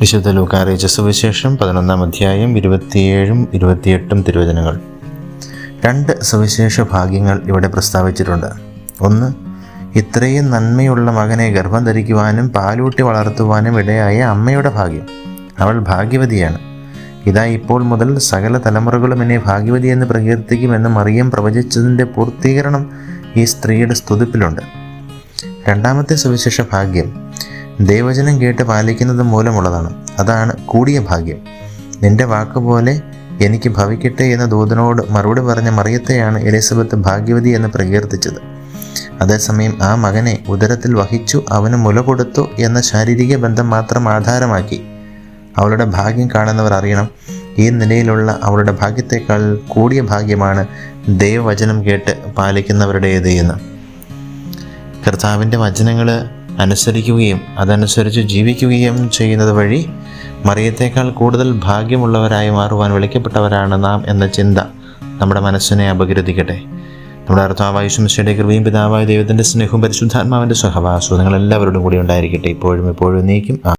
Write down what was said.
വിശുദ്ധ ലൂക്കാറിയിച്ച സുവിശേഷം പതിനൊന്നാം അധ്യായം ഇരുപത്തിയേഴും ഇരുപത്തിയെട്ടും തിരുവചനങ്ങൾ. രണ്ട് സുവിശേഷ ഭാഗ്യങ്ങൾ ഇവിടെ പ്രസ്താവിച്ചിട്ടുണ്ട്. ഒന്ന് ഇത്രയും നന്മയുള്ള മകനെ ഗർഭം ധരിക്കുവാനും പാലൂട്ടി വളർത്തുവാനും ഇടയായ അമ്മയുടെ ഭാഗ്യം. അവൾ ഭാഗ്യവതിയാണ്. ഇതാ ഇപ്പോൾ മുതൽ സകല തലമുറകളും എന്നെ ഭാഗ്യവതി എന്ന് പ്രകീർത്തിക്കുമെന്ന് മറിയം പ്രവചിച്ചതിന്റെ പൂർത്തീകരണം ഈ സ്ത്രീയുടെ സ്തുതിപ്പിലുണ്ട്. രണ്ടാമത്തെ സുവിശേഷ ഭാഗ്യം ദൈവചനം കേട്ട് പാലിക്കുന്നത് മൂലമുള്ളതാണ്. അതാണ് കൂടിയ ഭാഗ്യം. നിന്റെ വാക്കുപോലെ എനിക്ക് ഭവിക്കട്ടെ എന്ന ദൂതനോട് മറുപടി പറഞ്ഞ മറിയത്തെയാണ് എലിസബത്ത് ഭാഗ്യവതി എന്ന് പ്രകീർത്തിച്ചത്. അതേസമയം ആ മകനെ ഉദരത്തിൽ വഹിച്ചു അവന് മുല കൊടുത്തു എന്ന ശാരീരിക ബന്ധം മാത്രം ആധാരമാക്കി. അവളുടെ ഭാഗ്യം കാണുന്നവർ അറിയണം. ഈ നിലയിലുള്ള അവളുടെ ഭാഗ്യത്തെക്കാൾ കൂടിയ ഭാഗ്യമാണ് ദൈവവചനം കേട്ട് പാലിക്കുന്നവരുടേത് എന്ന്. കർത്താവിന്റെ വചനങ്ങൾ അനുസരിക്കുകയും അതനുസരിച്ച് ജീവിക്കുകയും ചെയ്യുന്നത് വഴി മറിയത്തേക്കാൾ കൂടുതൽ ഭാഗ്യമുള്ളവരായി മാറുവാൻ വിളിക്കപ്പെട്ടവരാണ് നാം എന്ന ചിന്ത നമ്മുടെ മനസ്സിനെ അപഗ്രഥിക്കട്ടെ. നമ്മുടെ ശംശയുടെ കൃപയും പിതാവായ ദൈവത്തിന്റെ സ്നേഹവും പരിശുദ്ധാത്മാവിന്റെ സഹവാസവും നിങ്ങളെല്ലാവരോടും കൂടി ഉണ്ടായിരിക്കട്ടെ. ഇപ്പോഴും എപ്പോഴും നീക്കും.